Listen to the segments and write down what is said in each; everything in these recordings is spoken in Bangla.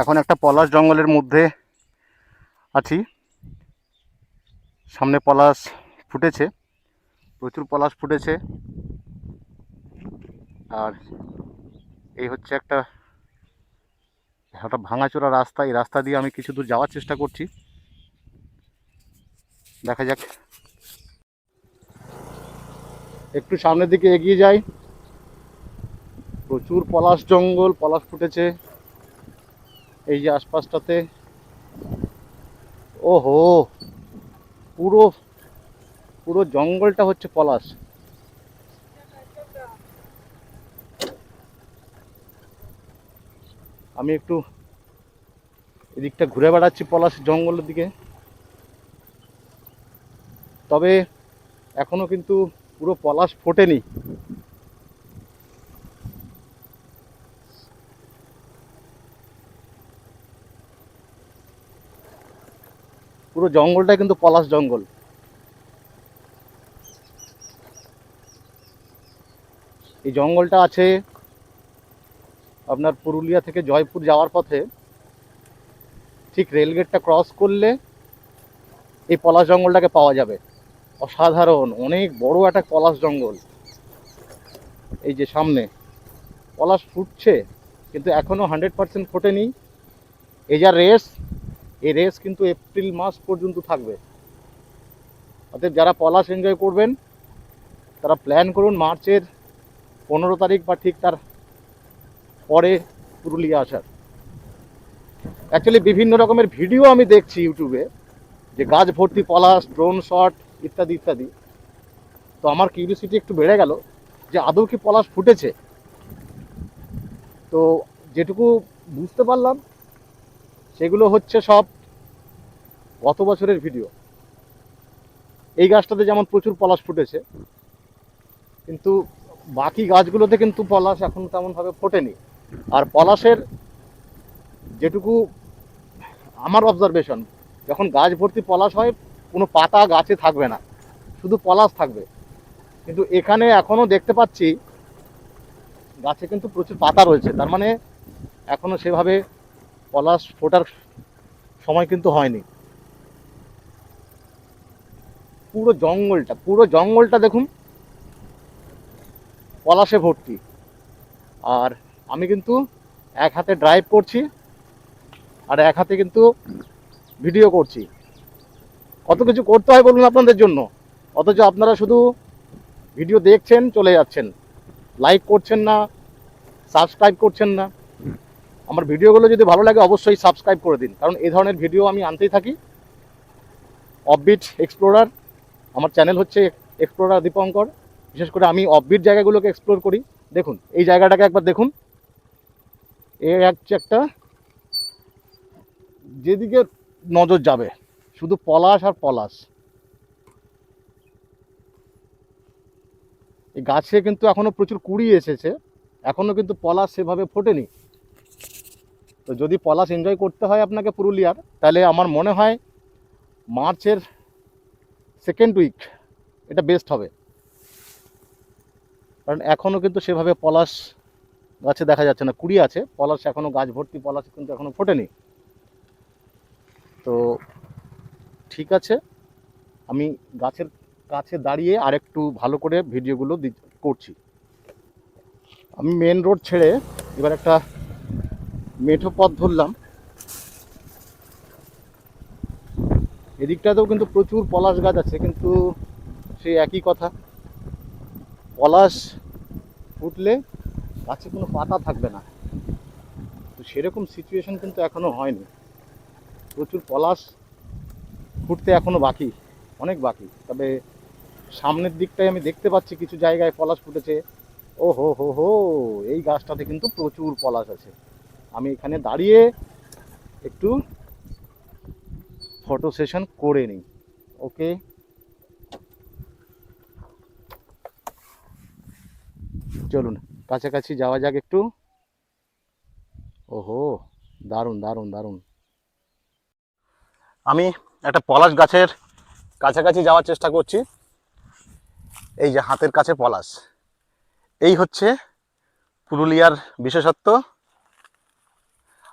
এখন একটা পলাশ জঙ্গলের মধ্যে আছি। সামনে পলাশ ফুটেছে, প্রচুর পলাশ ফুটেছে। আর এই হচ্ছে একটা একটা ভাঙাচোরা রাস্তা। এই রাস্তা দিয়ে আমি কিছু দূর যাওয়ার চেষ্টা করছি। দেখা যাক। একটু সামনের দিকে এগিয়ে যাই। প্রচুর পলাশ জঙ্গল, পলাশ ফুটেছে। এই যে আশপাশটাতে। ওহো, পুরো পুরো জঙ্গলটা হচ্ছে পলাশ। আমি একটু এদিকটা ঘুরে বেড়াচ্ছি পলাশ জঙ্গলের দিকে। তবে এখনও কিন্তু পুরো পলাশ ফোটেনি। পুরো জঙ্গলটা কিন্তু পলাশ জঙ্গল। এই জঙ্গলটা আছে আপনার পুরুলিয়া থেকে জয়পুর যাওয়ার পথে। ঠিক রেলগেটটা ক্রস করলে এই পলাশ জঙ্গলটাকে পাওয়া যাবে। অসাধারণ, অনেক বড় একটা পলাশ জঙ্গল। এই যে সামনে, পলাশ ফুটছে, কিন্তু এখনও হান্ড্রেড পার্সেন্ট ফোটেনি। এই যা রেস এই রেস কিন্তু এপ্রিল মাস পর্যন্ত থাকবে। অতএব যারা পলাশ এনজয় করবেন, তারা প্ল্যান করুন মার্চের পনেরো তারিখ বা ঠিক তার পরে পুরুলিয়া আসার। অ্যাকচুয়ালি বিভিন্ন রকমের ভিডিও আমি দেখছি ইউটিউবে যে গাছ ভর্তি পলাশ ড্রোন শট ইত্যাদি ইত্যাদি। তো আমার কিউরিয়াসিটি একটু বেড়ে গেল যে আদৌ কি পলাশ ফুটেছে? তো যেটুকু বুঝতে পারলাম সেগুলো হচ্ছে সব গত বছরের ভিডিও। এই গাছটাতে যেমন প্রচুর পলাশ ফুটেছে, কিন্তু বাকি গাছগুলোতে কিন্তু পলাশ এখন তেমনভাবে ফোটেনি। আর পলাশের যেটুকু আমার অবজারভেশন যখন গাছ ভর্তি পলাশ হয়, কোনো পাতা গাছে থাকবে না, শুধু পলাশ থাকবে। কিন্তু এখানে এখনও দেখতে পাচ্ছি, গাছে কিন্তু প্রচুর পাতা রয়েছে, তার মানে এখনও সেভাবে পলাশ ফোটার সময় কিন্তু হয়নি। পুরো জঙ্গলটা পুরো জঙ্গলটা দেখুন, পলাশে ভর্তি। আর আমি কিন্তু এক হাতে ড্রাইভ করছি, আর এক হাতে কিন্তু ভিডিও করছি। কত কিছু করতে হয় বলুন আপনাদের জন্য। অথচ আপনারা শুধু ভিডিও দেখছেন, চলে যাচ্ছেন। লাইক করছেন না সাবস্ক্রাইব করছেন না। আমার ভিডিওগুলো যদি ভালো লাগে, অবশ্যই সাবস্ক্রাইব করে দিন। কারণ এই ধরনের ভিডিও আমি আনতেই থাকি। অফবিট এক্সপ্লোরার আমার চ্যানেল হচ্ছে এক্সপ্লোরার দীপঙ্কর। বিশেষ করে আমি অফবিট জায়গাগুলোকে এক্সপ্লোর করি। দেখুন, এই জায়গাটাকে একবার দেখুন। এ হচ্ছে একটা, যেদিকে নজর যাবে, শুধু পলাশ আর পলাশ। এই গাছে কিন্তু এখনও প্রচুর কুড়ি এসেছে। এখনও কিন্তু পলাশ সেভাবে ফোটেনি। তো যদি পলাশ এনজয় করতে হয় আপনাকে পুরুলিয়ার, তাহলে আমার মনে হয় মার্চের সেকেন্ড উইক এটা বেস্ট হবে। কারণ এখনও কিন্তু সেভাবে পলাশ গাছে দেখা যাচ্ছে না, কুড়ি আছে, পলাশ এখনও গাছ ভর্তি, পলাশ কিন্তু এখনও ফোটেনি। তো ঠিক আছে, আমি গাছের কাছে দাঁড়িয়ে আরেকটু ভালো করে ভিডিওগুলো করছি। আমি মেন রোড ছেড়ে এবার একটা মেঠো পথ ধরলাম। এদিকটাতেও কিন্তু প্রচুর পলাশ গাছ আছে, কিন্তু সেই একই কথা। পলাশ ফুটলে গাছে কোনো পাতা থাকবে না। তো সেরকম সিচুয়েশন কিন্তু এখনও হয়নি। প্রচুর পলাশ ফুটতে এখনও বাকি, অনেক বাকি। তবে সামনের দিকটায় আমি দেখতে পাচ্ছি কিছু জায়গায় পলাশ ফুটেছে। ও হো হো হো এই গাছটাতে কিন্তু প্রচুর পলাশ আছে। আমি এখানে দাঁড়িয়ে একটু ফটো সেশন করে নিই, ওকে? চলুন, কাছাকাছি যাওয়া যাক একটু। ওহো, দারুণ দারুণ দারুণ। আমি একটা পলাশ গাছের কাছাকাছি যাওয়ার চেষ্টা করছি। এই যে হাতের কাছে পলাশ। এই হচ্ছে পুরুলিয়ার বিশেষত্ব।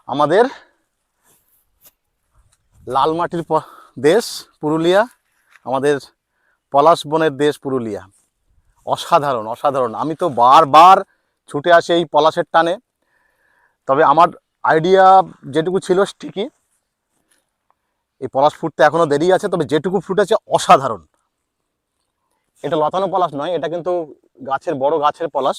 আমাদের লাল মাটির দেশ পুরুলিয়া, আমাদের পলাশ বনের দেশ পুরুলিয়া। অসাধারণ অসাধারণ। আমি তো বারবার ছুটে আসি এই পলাশের টানে। তবে আমার আইডিয়া যেটুকু ছিল ঠিকই। এই পলাশ ফুটতে এখনও দেরি আছে, তবে যেটুকু ফুটেছে অসাধারণ। এটা লতানো পলাশ নয়, এটা কিন্তু গাছের বড় গাছের পলাশ।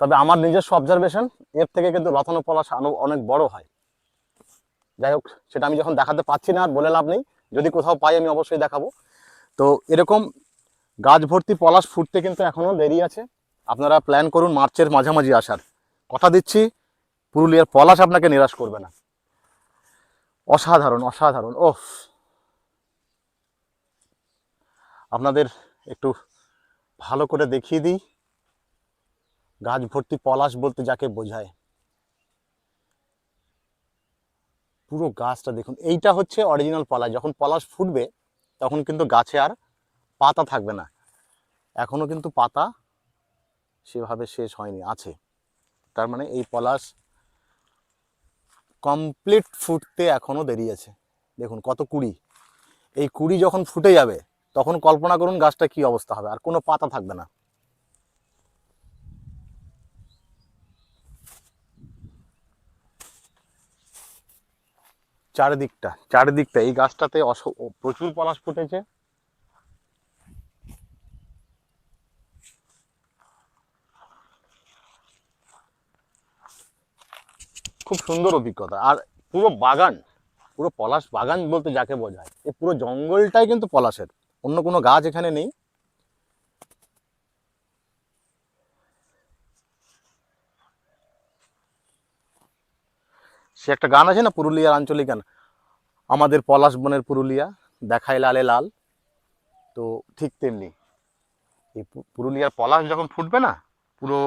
তবে আমার নিজস্ব অবজারভেশন এর থেকে কিন্তু লতানো পলাশ অনেক বড় হয়। যাই হোক, সেটা আমি যখন দেখাতে পাচ্ছি না, আর বলে লাভ নেই। যদি কোথাও পাই, আমি অবশ্যই দেখাবো। তো এরকম গাছ ভর্তি পলাশ ফুটতে কিন্তু এখনও দেরি আছে। আপনারা প্ল্যান করুন মার্চের মাঝামাঝি আসার। কথা দিচ্ছি, পুরুলিয়ার পলাশ আপনাকে নিরাশ করবে না। অসাধারণ অসাধারণ, ওফ। আপনাদের একটু ভালো করে দেখিয়ে দিই। গাছ ভর্তি পলাশ বলতে যাকে বোঝায়। পুরো গাছটা দেখুন, এইটা হচ্ছে অরিজিনাল পলাশ। যখন পলাশ ফুটবে, তখন কিন্তু গাছে আর পাতা থাকবে না। এখনও কিন্তু পাতা সেভাবে শেষ হয়নি, আছে। তার মানে এই পলাশ কমপ্লিট ফুটতে এখনও দেরি আছে। দেখুন কত কুড়ি। এই কুড়ি যখন ফুটে যাবে, তখন কল্পনা করুন গাছটা কি অবস্থা হবে, আর কোনো পাতা থাকবে না। চারিদিকটা চারিদিকটা। এই গাছটাতে প্রচুর পলাশ ফুটেছে। খুব সুন্দর অভিজ্ঞতা। আর পুরো বাগান, পুরো পলাশ বাগান বলতে যাকে বোঝায় এই পুরো জঙ্গলটাই কিন্তু পলাশের। অন্য কোনো গাছ এখানে নেই। সে একটা গান আছে না, পুরুলিয়ার আঞ্চলিক গান? আমাদের পলাশ বনের পুরুলিয়া, দেখায় লালে লাল। তো ঠিক তেমনি, এই পুরুলিয়ার পলাশ যখন ফুটবে না, পুরো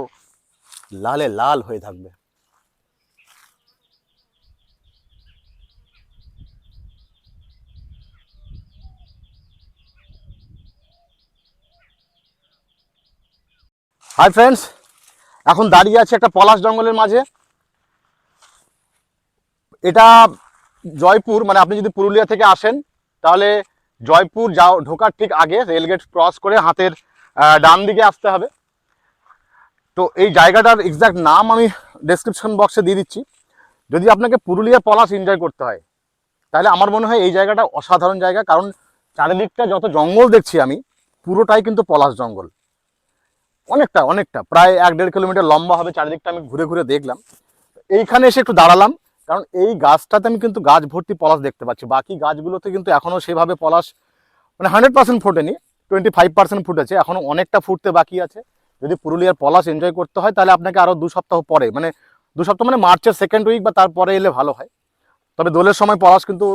লালে লাল হয়ে থাকবে। হাই ফ্রেন্ডস এখন দাঁড়িয়ে আছে একটা পলাশ জঙ্গলের মাঝে। এটা জয়পুর মানে আপনি যদি পুরুলিয়া থেকে আসেন, তাহলে জয়পুর যাও, ঢোকার ঠিক আগে রেলগেট ক্রস করে হাতের ডান দিকে আসতে হবে। তো এই জায়গাটার এক্সাক্ট নাম আমি ডেসক্রিপশন বক্সে দিয়ে দিচ্ছি। যদি আপনাকে পুরুলিয়া পলাশ এনজয় করতে হয়, তাহলে আমার মনে হয় এই জায়গাটা অসাধারণ জায়গা, কারণ চারিদিকটা যত জঙ্গল দেখছি আমি, পুরোটাই কিন্তু পলাশ জঙ্গল। অনেকটা অনেকটা, প্রায় এক দেড় কিলোমিটার লম্বা হবে, চারিদিকটা আমি ঘুরে ঘুরে দেখলাম। এইখানে এসে একটু দাঁড়ালাম। কারণ এই গাছটাতে আমি কিন্তু গাছ ভর্তি পলাশ দেখতে পাচ্ছি। বাকি গাছগুলোতে কিন্তু এখনও সেভাবে পলাশ মানে হান্ড্রেড পার্সেন্ট ফোটেনি, টোয়েন্টি ফাইভ পার্সেন্ট ফুটেছে এখনও অনেকটা ফুটতে বাকি আছে। যদি পুরুলিয়ার পলাশ এনজয় করতে হয়, তাহলে আপনাকে আরও দু সপ্তাহ পরে মানে দু সপ্তাহ মানে মার্চের সেকেন্ড উইক বা তারপরে এলে ভালো হয়। তবে দোলের সময় পলাশ কিন্তু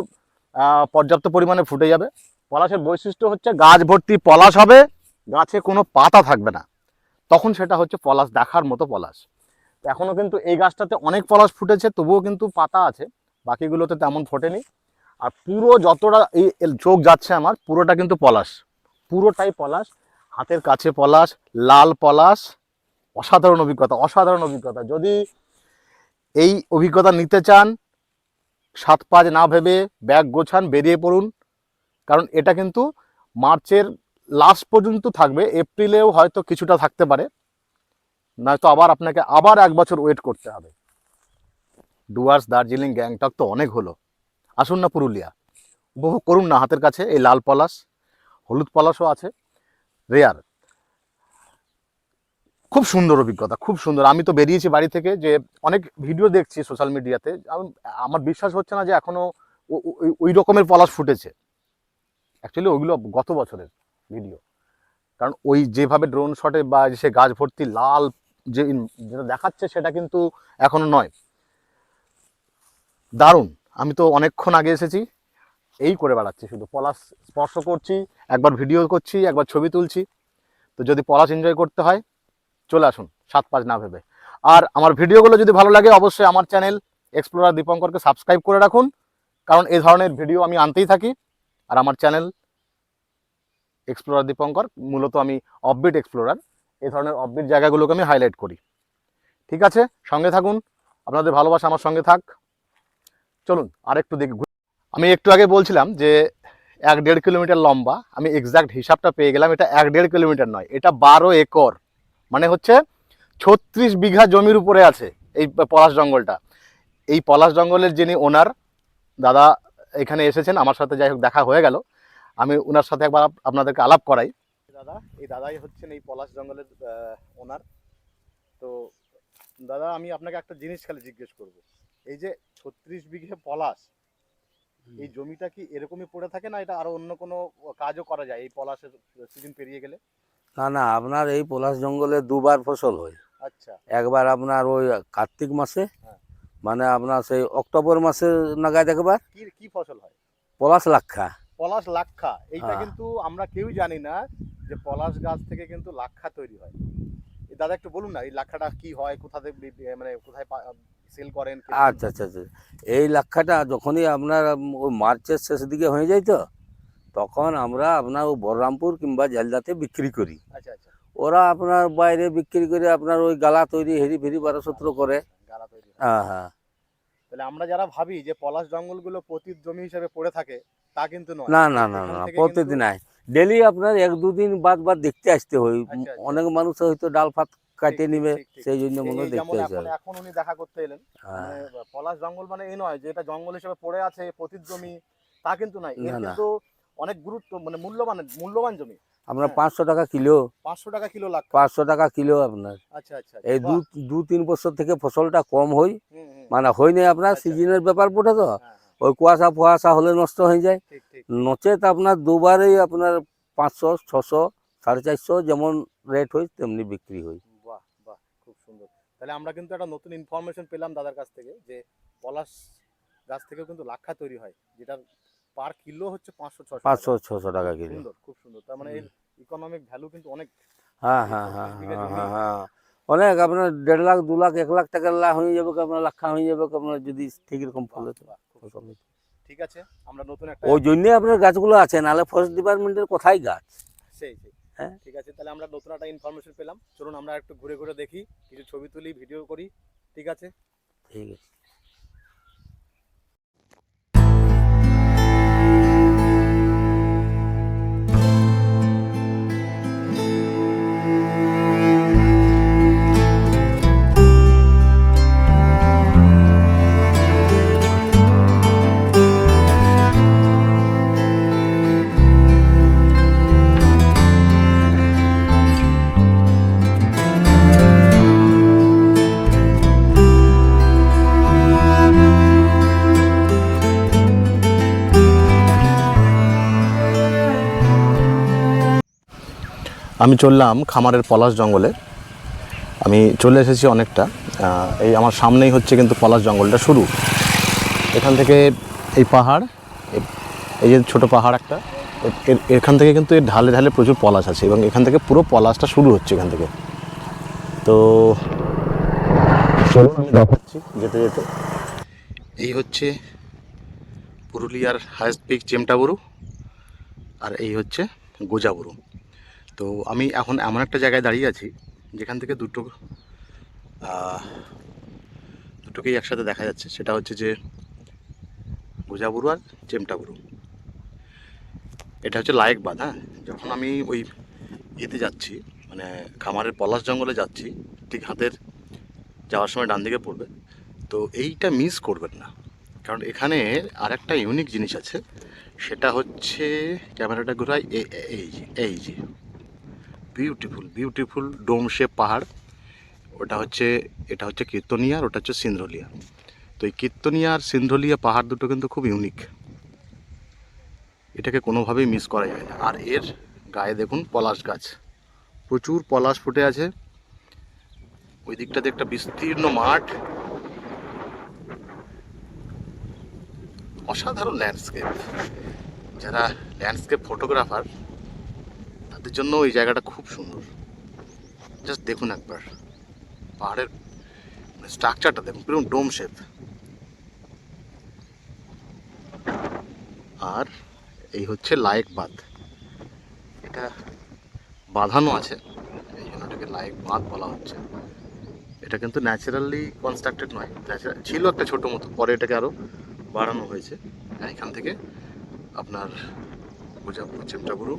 পর্যাপ্ত পরিমাণে ফুটে যাবে। পলাশের বৈশিষ্ট্য হচ্ছে গাছ ভর্তি পলাশ হবে, গাছে কোনো পাতা থাকবে না। তখন সেটা হচ্ছে পলাশ দেখার মতো পলাশ। এখনও কিন্তু এই গাছটাতে অনেক পলাশ ফুটেছে, তবুও কিন্তু পাতা আছে, বাকিগুলোতে তেমন ফোটেনি। আর পুরো যতটা এই চোখ যাচ্ছে আমার, পুরোটা কিন্তু পলাশ। পুরোটাই পলাশ, হাতের কাছে পলাশ, লাল পলাশ, অসাধারণ অভিজ্ঞতা অসাধারণ অভিজ্ঞতা। যদি এই অভিজ্ঞতা নিতে চান, সাত পাঁচ না ভেবে ব্যাগ গোছান, বেরিয়ে পড়ুন, কারণ এটা কিন্তু মার্চের লাস্ট পর্যন্ত থাকবে, এপ্রিলেও হয়তো কিছুটা থাকতে পারে। নয়তো আবার আপনাকে আবার এক বছর ওয়েট করতে হবে। ডুয়ার্স দার্জিলিং গ্যাংটক তো অনেক হলো। আসুন না পুরুলিয়া। উপভোগ করুন না হাতের কাছে, এই লাল পলাশ। হলুদ পলাশও আছে। রেয়ার খুব সুন্দর অভিজ্ঞতা, খুব সুন্দর। আমি তো বেরিয়েছি বাড়ি থেকে যে অনেক ভিডিও দেখছি সোশ্যাল মিডিয়াতে আমার বিশ্বাস হচ্ছে না যে এখনও ও- ও- ওই- ওই রকমের পলাশ ফুটেছে। অ্যাকচুয়ালি ওইগুলো গত বছরের ভিডিও কারণ ওই যেভাবে ড্রোন শটে বা সে গাছ ভর্তি লাল যে যেটা দেখাচ্ছে সেটা কিন্তু এখনও নয়। দারুণ। আমি তো অনেকক্ষণ আগে এসেছি, এই করে বেড়াচ্ছি শুধু। পলাশ স্পর্শ করছি, একবার ভিডিও করছি, একবার ছবি তুলছি। তো যদি পলাশ এনজয় করতে হয়, চলে আসুন, সাত পাঁচ না ভেবে। আর আমার ভিডিওগুলো যদি ভালো লাগে, অবশ্যই আমার চ্যানেল এক্সপ্লোরার দীপঙ্করকে সাবস্ক্রাইব করে রাখুন। কারণ এই ধরনের ভিডিও আমি আনতেই থাকি। আর আমার চ্যানেল এক্সপ্লোরার দীপঙ্কর, মূলত আমি অফবিট এক্সপ্লোরার এই ধরনের অফবিট জায়গাগুলোকে আমি হাইলাইট করি। ঠিক আছে? সঙ্গে থাকুন। আপনাদের ভালোবাসা আমার সঙ্গে থাক। চলুন আর একটু দেখি আমি একটু আগে বলছিলাম যে, এক দেড় কিলোমিটার লম্বা। আমি এক্সাক্ট হিসাবটা পেয়ে গেলাম। এটা এক দেড় কিলোমিটার নয়, এটা বারো একর। মানে হচ্ছে ছত্রিশ বিঘা জমির উপরে আছে এই পলাশ জঙ্গলটা। এই পলাশ জঙ্গলের যিনি ওনার দাদা এখানে এসেছেন, আমার সাথে যাই হোক দেখা হয়ে গেল। আমি ওনার সাথে একবার আপ- আপনাদেরকে আলাপ করাই। দাদা এই দাদাই হচ্ছেন এই পলাশ জঙ্গলের ওনার তো দাদা আমি আপনাকে একটা জিনিস খালি জিজ্ঞেস করব। এই যে ছত্রিশ বিঘে পলাশ এই জমিটা কি এরকমই পড়ে থাকে না এটা আরও অন্য কোনো কাজও করা যায় এই পলাশের সিজন পেরিয়ে গেলে? না না আপনার এই পলাশ জঙ্গলে দুবার ফসল হয়। আচ্ছা। একবার আপনার ওই কার্তিক মাসে হ্যাঁ। মানে আপনার সেই অক্টোবর মাসে নাগাদ একবার। কি কি ফসল হয়? পলাশ লাক্ষা। পলাশ লাক্ষা এইটা হ্যাঁ। কিন্তু আমরা কেউই জানি না। যে পলাশ গাছ থেকে কিন্তু লাক্ষা তৈরি হয়। এই দাদা একটু বলুন না এই লাক্ষাটা কি হয় কোথা থেকে মানে কোথায় সেল করেন? আচ্ছা আচ্ছা আচ্ছা। এই লাক্ষাটা যখনই আপনার ওই মার্চের শেষ দিকে হয়ে যায় তো তখন আমরা আপনার ওই বলরামপুর কিংবা জেলদাতে বিক্রি করি। আচ্ছা আচ্ছা। ওরা আপনার বাইরে বিক্রি করে আপনার ওই গালা তৈরি হেরি ফেরি বারো সত্র করে গালা তৈরি হ্যাঁ। হ্যাঁ তাহলে আমরা যারা ভাবি যে পলাশ জঙ্গলগুলো পতিত জমি হিসেবে পড়ে থাকে তা কিন্তু নয়। না না না না প্রতিদিন নাই। ডেলি আপনার এক দুদিন বাদ বাদ দেখতে আসতে হয়। আচ্ছা, আচ্ছা। অনেক মানুষ হয়তো ডাল ফাত কাটে নিবে। সেই জন্য মনে দেখতে আসে এখন উনি দেখা করতে এলেন। হ্যাঁ। মানে পলাশ জঙ্গল মানে এই নয় যে এটা জঙ্গল হিসেবে পড়ে আছে পতিত জমি তা কিন্তু নাই। কিন্তু অনেক গুরুত্ব মানে মূল্যবান মূল্যবান জমি। আপনার হ্যাঁ। পাঁচশো টাকা কিলো। পাঁচশো টাকা কিলো লাখ। পাঁচশো টাকা কিলো আপনার। আচ্ছা আচ্ছা এই দু দু তিন বছর থেকে ফসলটা কম হয়। হুম, মানে হয়নি আপনার আচ্ছা। সিজনের ব্যাপার পড়ে তো। হ্যাঁ, ওই কুয়াশা ফুয়াশা হলে নষ্ট হয়ে যায়। নচেত আপনার দুবারেই আপনার পাঁচশো ছশো সাড়ে চারশো যেমন রেট হয় তেমনি বিক্রি হয়। বাহ বাহ খুব সুন্দর। তাহলে আমরা কিন্তু একটা নতুন ইনফরমেশন পেলাম দাদার কাছ থেকে যে পলাশ গাছ থেকেও কিন্তু লাক্ষা তৈরি হয় যেটার পার কিলো হচ্ছে পাঁচশো ছশো পাঁচশো ছশো টাকা কিলো সুন্দর খুব সুন্দর। তার মানে এর ইকোনমিক ভ্যালু কিন্তু অনেক হ্যাঁ হ্যাঁ হ্যাঁ হ্যাঁ হ্যাঁ হ্যাঁ। অনেক আপনার দেড় লাখ দু লাখ এক লাখ টাকার লাখ হয়ে যাবে আপনার লাখা হয়ে যাবে আপনার যদি ঠিক রকম ফলে তো। বাহ, ঠিক আছে আমরা নতুন একটা ওই জন্যই আপনার গাছগুলো আছে নাহলে ফরেস্ট ডিপার্টমেন্টের কোথায় গাছ? সেই সেই। হ্যাঁ। ঠিক আছে তাহলে আমরা নতুন একটা ইনফরমেশন পেলাম। চলুন আমরা একটু ঘুরে ঘুরে দেখি কিছু ছবি তুলি ভিডিও করি। ঠিক আছে? ঠিক আছে। আমি চললাম খামারের পলাশ জঙ্গলে। আমি চলে এসেছি অনেকটা। এই আমার সামনেই হচ্ছে কিন্তু পলাশ জঙ্গলটা শুরু। এখান থেকে এই পাহাড়, এই যে ছোটো পাহাড় একটা এখান থেকে কিন্তু এর ঢালে ঢালে প্রচুর পলাশ আছে এবং এখান থেকে পুরো পলাশটা শুরু হচ্ছে এখান থেকে। তো চলুন, আমি দেখাচ্ছি যেতে যেতে। এই হচ্ছে পুরুলিয়ার হায়েস্ট পিক চেমটাবুরু, আর এই হচ্ছে গোজাবুরু। তো আমি এখন এমন একটা জায়গায় দাঁড়িয়ে আছি, যেখান থেকে দুটো দুটোকেই একসাথে দেখা যাচ্ছে। সেটা হচ্ছে যে গোজাবুরু আর চেমটাবুরু। এটা হচ্ছে লায়েক বাঁধ হ্যাঁ? যখন আমি ওই ইয়েতে যাচ্ছি মানে খামারের পলাশ জঙ্গলে যাচ্ছি, ঠিক হাতের যাওয়ার সময় ডান দিকে পড়বে, তো এইটা মিস করবেন না। কারণ এখানে আরেকটা ইউনিক জিনিস আছে, সেটা হচ্ছে, ক্যামেরাটা এ- এই যে এই যে। বিউটিফুল বিউটিফুল ডোম শেপ পাহাড়। ওটা হচ্ছে, এটা হচ্ছে কীর্তনিয়া আর ওটা হচ্ছে সিন্দ্রলিয়া তো এই কীর্তনিয়া আর সিন্দ্রলিয়া পাহাড় দুটো কিন্তু খুব ইউনিক এটাকে কোনোভাবেই মিস করা যায় না। আর এর গায়ে দেখুন পলাশ গাছ। প্রচুর পলাশ ফুটে আছে। ওই দিকটাতে একটা বিস্তীর্ণ মাঠ। অসাধারণ ল্যান্ডস্কেপ যারা ল্যান্ডস্কেপ ফটোগ্রাফার তাদের জন্য ওই জায়গাটা খুব সুন্দর। জাস্ট দেখুন একবার। পাহাড়ের স্ট্রাকচারটা দেখুন, পুরো ডোম শেপ আর এই হচ্ছে লায়েক বাঁধ এটা বাঁধানো আছে, এই জন্য এটাকে লায়েক বাঁধ বলা হচ্ছে। এটা কিন্তু ন্যাচারালি কনস্ট্রাক্টেড নয় ন্যাচারাল ছিল একটা ছোটো মতো, পরে এটাকে আরও বাড়ানো হয়েছে। এখান থেকে আপনার মুজাফর চেমটাপুরু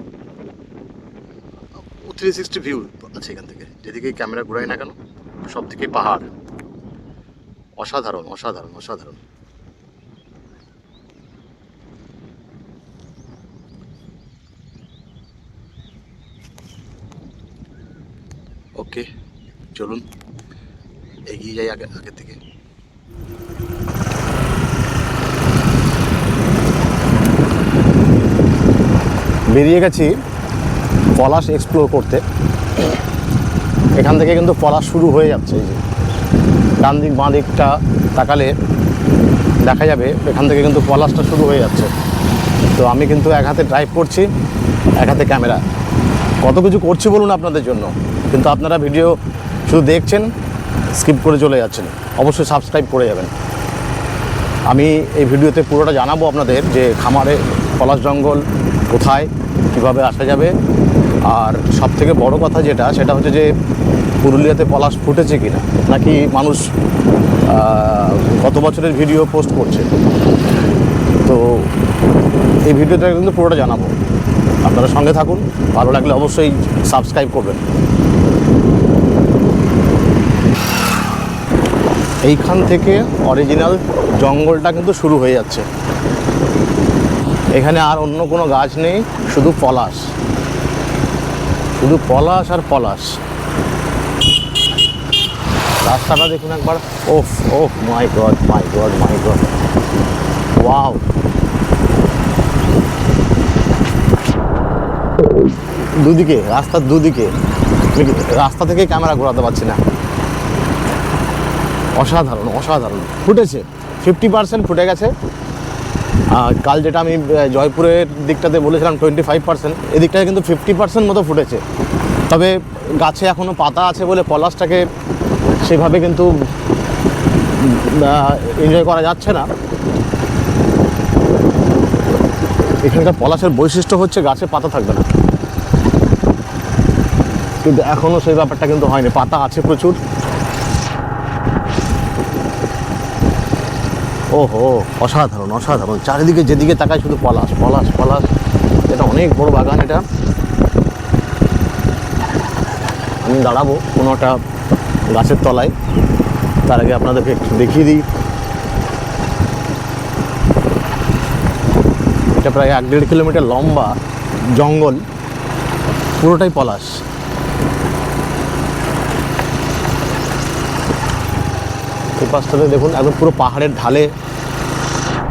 থ্রি সিক্সটি ভিউ আছে এখান থেকে। যেদিকে ক্যামেরা ঘুরাই না কেন সব দিকে পাহাড়। অসাধারণ অসাধারণ অসাধারণ। ওকে চলুন, এগিয়ে যাই আগে আগের থেকে। বেরিয়ে গেছি। পলাশ এক্সপ্লোর করতে। এখান থেকে কিন্তু পলাশ শুরু হয়ে যাচ্ছে এই যে। ডান দিক, বাঁ দিকটা তাকালে দেখা যাবে, এখান থেকে কিন্তু পলাশটা শুরু হয়ে যাচ্ছে। তো আমি কিন্তু এক হাতে ড্রাইভ করছি, এক হাতে ক্যামেরা কত কিছু করছি বলুন আপনাদের জন্য, কিন্তু আপনারা ভিডিও শুধু দেখছেন স্কিপ করে চলে যাচ্ছেন। অবশ্যই সাবস্ক্রাইব করে যাবেন। আমি এই ভিডিওতে পুরোটা জানাব আপনাদের যে খামারে পলাশ জঙ্গল কোথায়, কীভাবে আসা যাবে আর সব থেকে বড় কথা যেটা, সেটা হচ্ছে যে পুরুলিয়াতে পলাশ ফুটেছে কিনা, নাকি মানুষ গত বছরের ভিডিও পোস্ট করছে। তো এই ভিডিওটা কিন্তু পুরোটা জানাব। আপনারা সঙ্গে থাকুন, ভালো লাগলে অবশ্যই সাবস্ক্রাইব করবেন। এইখান থেকে অরিজিনাল জঙ্গলটা কিন্তু শুরু হয়ে যাচ্ছে। এখানে আর অন্য কোনো গাছ নেই, শুধু পলাশ। শুধু পলাশ আর পলাশ। রাস্তাটা দেখুন একবার। ওফ ওফ my god my god my god wow দুদিকে, রাস্তার দুদিকে। রাস্তা থেকে ক্যামেরা ঘোরাতে পারছি না। অসাধারণ অসাধারণ। ফুটেছে। ফিফটি পার্সেন্ট ফুটে গেছে। কাল যেটা আমি জয়পুরের দিকটাতে বলেছিলাম টোয়েন্টি ফাইভ পার্সেন্ট এদিকটায় কিন্তু ফিফটি পার্সেন্ট মতো ফুটেছে। তবে গাছে এখনও পাতা আছে বলে পলাশটাকে সেভাবে কিন্তু এনজয় করা যাচ্ছে না। এখানকার পলাশের বৈশিষ্ট্য হচ্ছে গাছে পাতা থাকবে না। কিন্তু এখনও সেই ব্যাপারটা কিন্তু হয়নি। পাতা আছে প্রচুর। ওহো, অসাধারণ অসাধারণ। চারিদিকে যেদিকে তাকায় শুধু পলাশ পলাশ পলাশ। এটা অনেক বড় বাগান এটা। আমি দাঁড়াবো কোনো একটা গাছের তলায়। তার আগে আপনাদেরকে একটু দেখিয়ে দিই। এটা প্রায় এক দেড় কিলোমিটার লম্বা জঙ্গল। পুরোটাই পলাশ। এই দেখুন একদম পুরো পাহাড়ের ঢালে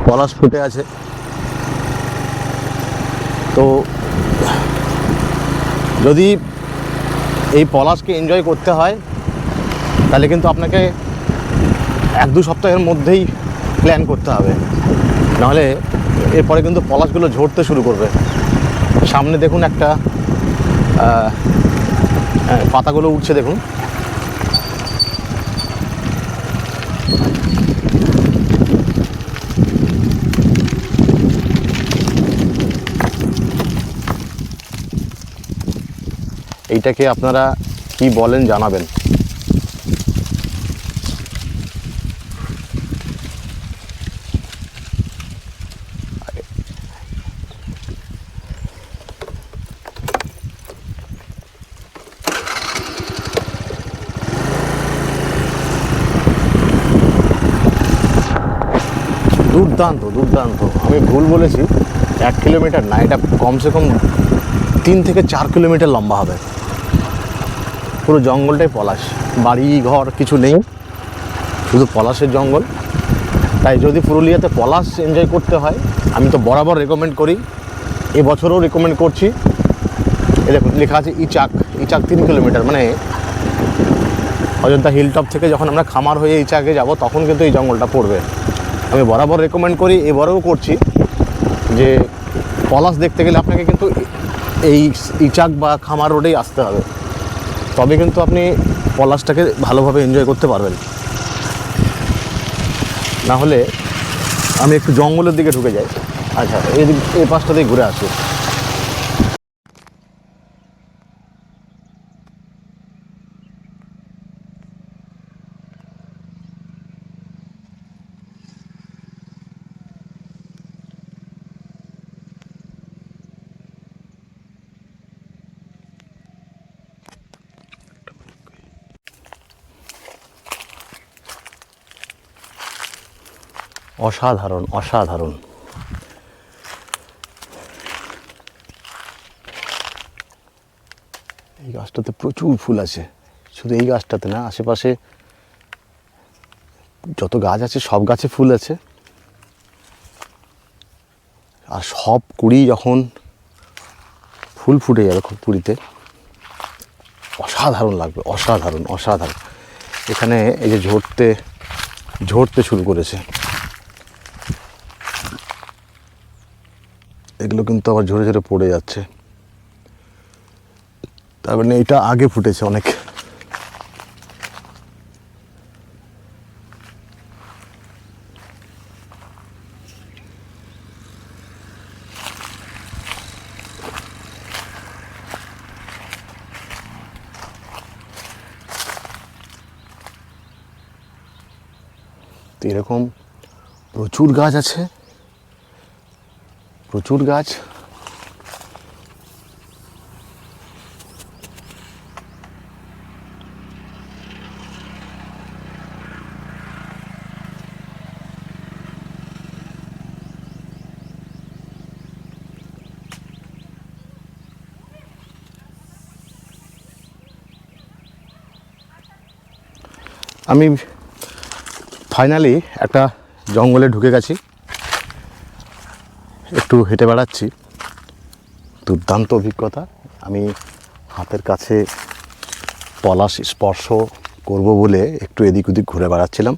পলাশ ফুটে আছে। তো যদি এই পলাশকে এনজয় করতে হয় তাহলে কিন্তু আপনাকে এক দু সপ্তাহের মধ্যেই প্ল্যান করতে হবে। নাহলে এরপরে কিন্তু পলাশগুলো ঝরতে শুরু করবে। সামনে দেখুন একটা হ্যাঁ, পাতাগুলো উঠছে দেখুন। এইটাকে আপনারা কি বলেন জানাবেন। দুর্দান্ত দুর্দান্ত। আমি ভুল বলেছি, এক কিলোমিটার না, এটা কমসে কম তিন থেকে চার কিলোমিটার লম্বা হবে। পুরো জঙ্গলটাই পলাশ, বাড়ি, ঘর, কিছু নেই। শুধু পলাশের জঙ্গল। তাই যদি পুরুলিয়াতে পলাশ এনজয় করতে হয়, আমি তো বরাবর রেকমেন্ড করি। এবছরও রেকমেন্ড করছি। এ দেখুন, লেখা আছে ইচাক ইচাক তিন কিলোমিটার মানে অযোধ্যা হিলটপ থেকে যখন আমরা খামার হয়ে ইচাকে যাব, তখন কিন্তু এই জঙ্গলটা পড়বে। আমি বরাবর রেকমেন্ড করি, এবারেও করছি, যে পলাশ দেখতে গেলে আপনাকে কিন্তু এই ইচাক বা খামার রোডেই আসতে হবে। তবে কিন্তু আপনি পলাশটাকে ভালোভাবে এনজয় করতে পারবেন। না হলে আমি একটু জঙ্গলের দিকে ঢুকে যাই। আচ্ছা এই এই পাশটা দিয়ে ঘুরে আসি। অসাধারণ অসাধারণ। এই গাছটাতে প্রচুর ফুল আছে। শুধু এই গাছটাতে না, আশেপাশে যত গাছ আছে, সব গাছে ফুল আছে। আর সব কুড়ি যখন ফুল ফুটে যাবে কুড়িতে, অসাধারণ লাগবে, অসাধারণ অসাধারণ। এখানে এই যে ঝরতে ঝরতে শুরু করেছে। এগুলো কিন্তু আবার ঝরে ঝরে পড়ে যাচ্ছে। তার মানে এটা আগে ফুটেছে অনেক। এরকম প্রচুর গাছ আছে। প্রচুর গাছ। আমি ফাইনালি একটা জঙ্গলে ঢুকে গেছি। একটু হেঁটে বেড়াচ্ছি। দুর্দান্ত অভিজ্ঞতা। আমি হাতের কাছে পলাশ স্পর্শ করব বলে একটু এদিক ওদিক ঘুরে বেড়াচ্ছিলাম।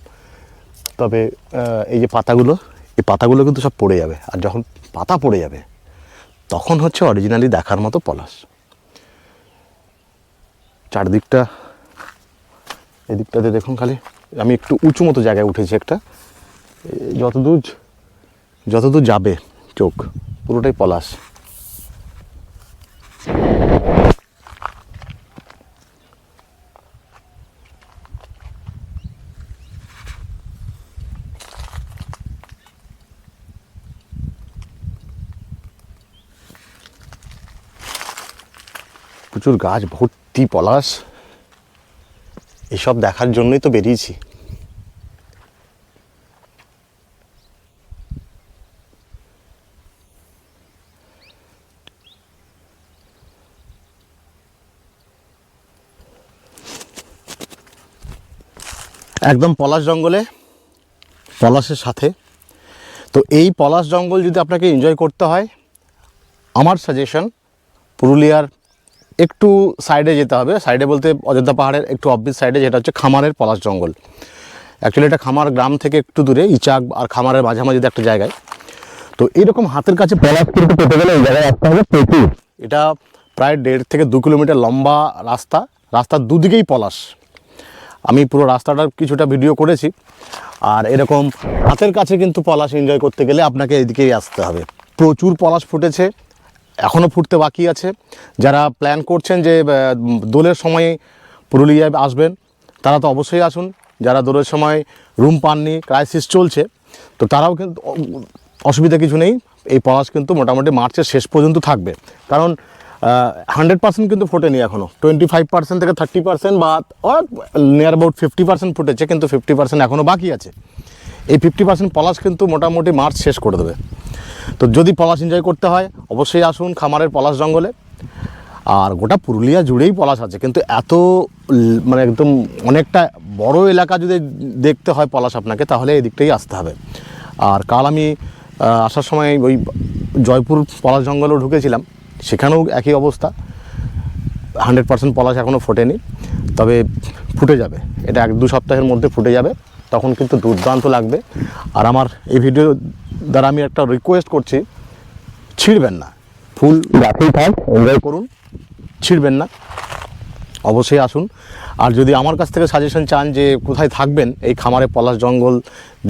তবে এই যে পাতাগুলো, এই পাতাগুলো কিন্তু সব পড়ে যাবে। আর যখন পাতা পড়ে যাবে, তখন হচ্ছে অরিজিনালি দেখার মতো পলাশ। চারদিকটা, এদিকটাতে দেখুন খালি। আমি একটু উঁচু মতো জায়গায় উঠেছি একটা। যতদূর যতদূর যাবে চোখ পুরোটাই পলাশ। প্রচুর গাছ ভর্তি পলাশ। এসব দেখার জন্যই তো বেরিয়েছি। একদম পলাশ জঙ্গলে, পলাশের সাথে। তো এই পলাশ জঙ্গল যদি আপনাকে এনজয় করতে হয়, আমার সাজেশন পুরুলিয়ার একটু সাইডে যেতে হবে। সাইডে বলতে অযোধ্যা পাহাড়ের একটু অব্বিস সাইডে যেটা হচ্ছে খামারের পলাশ জঙ্গল। অ্যাকচুয়ালি এটা খামার গ্রাম থেকে একটু দূরে, ইচাক আর খামারের মাঝামাঝি একটা জায়গায়। তো এরকম হাতের কাছে পলাশ কিন্তু পেতে গেলে এই জায়গায় আসতে হবে প্রচুর। এটা প্রায় দেড় থেকে দু কিলোমিটার লম্বা রাস্তা। রাস্তার দুদিকেই পলাশ। আমি পুরো রাস্তাটার কিছুটা ভিডিও করেছি। আর এরকম হাতের কাছে কিন্তু পলাশ এনজয় করতে গেলে আপনাকে এদিকেই আসতে হবে। প্রচুর পলাশ ফুটেছে এখনও ফুটতে বাকি আছে। যারা প্ল্যান করছেন যে দোলের সময় পুরুলিয়ায় আসবেন, তারা তো অবশ্যই আসুন। যারা দোলের সময় রুম পাননি ক্রাইসিস চলছে, তো তারাও কিন্তু অসুবিধা কিছু নেই। এই পলাশ কিন্তু মোটামুটি মার্চের শেষ পর্যন্ত থাকবে। কারণ হান্ড্রেড পার্সেন্ট কিন্তু ফোটেনি এখনও টোয়েন্টি ফাইভ পার্সেন্ট থেকে থার্টি পার্সেন্ট বা নিয়ার অ্যাবাউট ফিফটি পার্সেন্ট ফুটেছে, কিন্তু ফিফটি পার্সেন্ট এখনও বাকি আছে। এই ফিফটি পার্সেন্ট পলাশ কিন্তু মোটামুটি মার্চ শেষ করে দেবে। তো যদি পলাশ এনজয় করতে হয়, অবশ্যই আসুন খামারের পলাশ জঙ্গলে। আর গোটা পুরুলিয়া জুড়েই পলাশ আছে, কিন্তু এত মানে একদম অনেকটা বড় এলাকা যদি দেখতে হয় পলাশ আপনাকে, তাহলে এই দিকটাই আসতে হবে। আর কাল আমি আসার সময় ওই জয়পুর পলাশ জঙ্গলেও ঢুকেছিলাম। সেখানেও একই অবস্থা। হান্ড্রেড পার্সেন্ট পলাশ এখনও ফোটেনি, তবে ফুটে যাবে। এটা এক দু সপ্তাহের মধ্যে ফুটে যাবে, তখন কিন্তু দুর্দান্ত লাগবে। আর আমার এই ভিডিও দ্বারা আমি একটা রিকোয়েস্ট করছি, ছিঁড়বেন না। ফুল গাছেই থাক এনজয় করুন, ছিঁড়বেন না। অবশ্যই আসুন। আর যদি আমার কাছ থেকে সাজেশন চান যে কোথায় থাকবেন, এই খামারে পলাশ জঙ্গল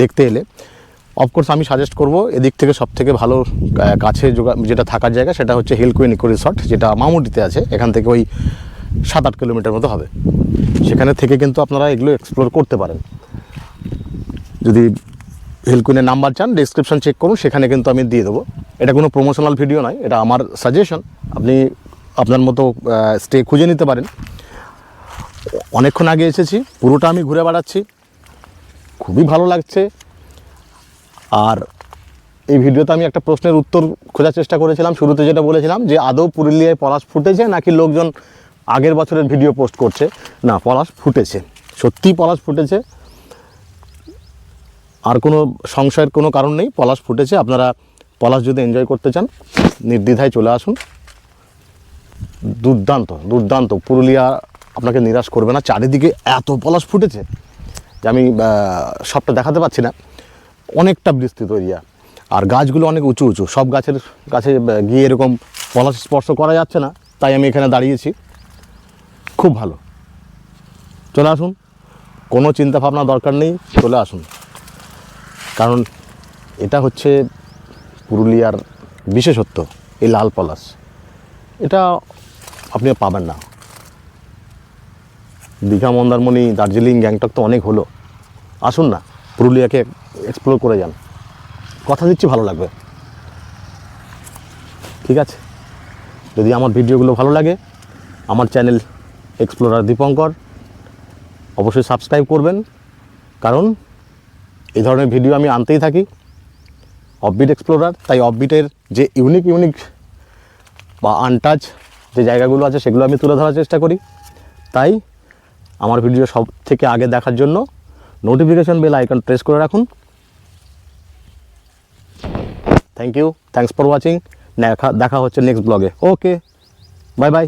দেখতে এলে অফকোর্স আমি সাজেস্ট করব, এদিক থেকে সব থেকে ভালো কাছে যেটা থাকার জায়গা সেটা হচ্ছে হিল কুইন ইকো রিসর্ট যেটা মামুডিতে আছে। এখান থেকে ওই সাত আট কিলোমিটার মতো হবে। সেখানে থেকে কিন্তু আপনারা এগুলো এক্সপ্লোর করতে পারেন। যদি হিল কুইনের নাম্বার চান ডিসক্রিপশন চেক করুন, সেখানে কিন্তু আমি দিয়ে দেবো। এটা কোনো প্রমোশনাল ভিডিও নয়, এটা আমার সাজেশন আপনি আপনার মতো স্টে খুঁজে নিতে পারেন। অনেকক্ষণ আগে এসেছি, পুরোটা আমি ঘুরে বেড়াচ্ছি। খুবই ভালো লাগছে। আর এই ভিডিওতে আমি একটা প্রশ্নের উত্তর খোঁজার চেষ্টা করেছিলাম। শুরুতে যেটা বলেছিলাম যে, আদৌ পুরুলিয়ায় পলাশ ফুটেছে নাকি লোকজন আগের বছরের ভিডিও পোস্ট করছে? না, পলাশ ফুটেছে। সত্যিই পলাশ ফুটেছে। আর কোনো সংশয়ের কোনো কারণ নেই, পলাশ ফুটেছে। আপনারা পলাশ যদি এনজয় করতে চান, নির্দ্বিধায় চলে আসুন। দুর্দান্ত দুর্দান্ত। পুরুলিয়া আপনাকে নিরাশ করবে না। চারিদিকে এত পলাশ ফুটেছে যে আমি সবটা দেখাতে পাচ্ছি না। অনেকটা বিস্তৃত এরিয়া আর গাছগুলো অনেক উঁচু উঁচু। সব গাছের কাছে গিয়ে এরকম পলাশ স্পর্শ করা যাচ্ছে না। তাই আমি এখানে দাঁড়িয়েছি। খুব ভালো। চলে আসুন। কোনো চিন্তা ভাবনা দরকার নেই। চলে আসুন। কারণ এটা হচ্ছে পুরুলিয়ার বিশেষত্ব, এই লাল পলাশ। এটা আপনি পাবেন না। দীঘা, মন্দারমণি, দার্জিলিং, গ্যাংটক তো অনেক হলো। আসুন না। পুরুলিয়াকে এক্সপ্লোর করে যান। কথা দিচ্ছি, ভালো লাগবে। ঠিক আছে? যদি আমার ভিডিওগুলো ভালো লাগে, আমার চ্যানেল এক্সপ্লোরার দীপঙ্কর, অবশ্যই সাবস্ক্রাইব করবেন। কারণ এই ধরনের ভিডিও আমি আনতেই থাকি। অফবিট এক্সপ্লোরার তাই অফবিটের যে ইউনিক ইউনিক বা আনটাচ যে জায়গাগুলো আছে, সেগুলো আমি তুলে ধরার চেষ্টা করি। তাই আমার ভিডিও সব থেকে আগে দেখার জন্য নোটিফিকেশন বেল আইকন প্রেস করে রাখুন। Thank you thanks for watching দেখা দেখা হচ্ছে নেক্সট ব্লগে ওকে বাই বাই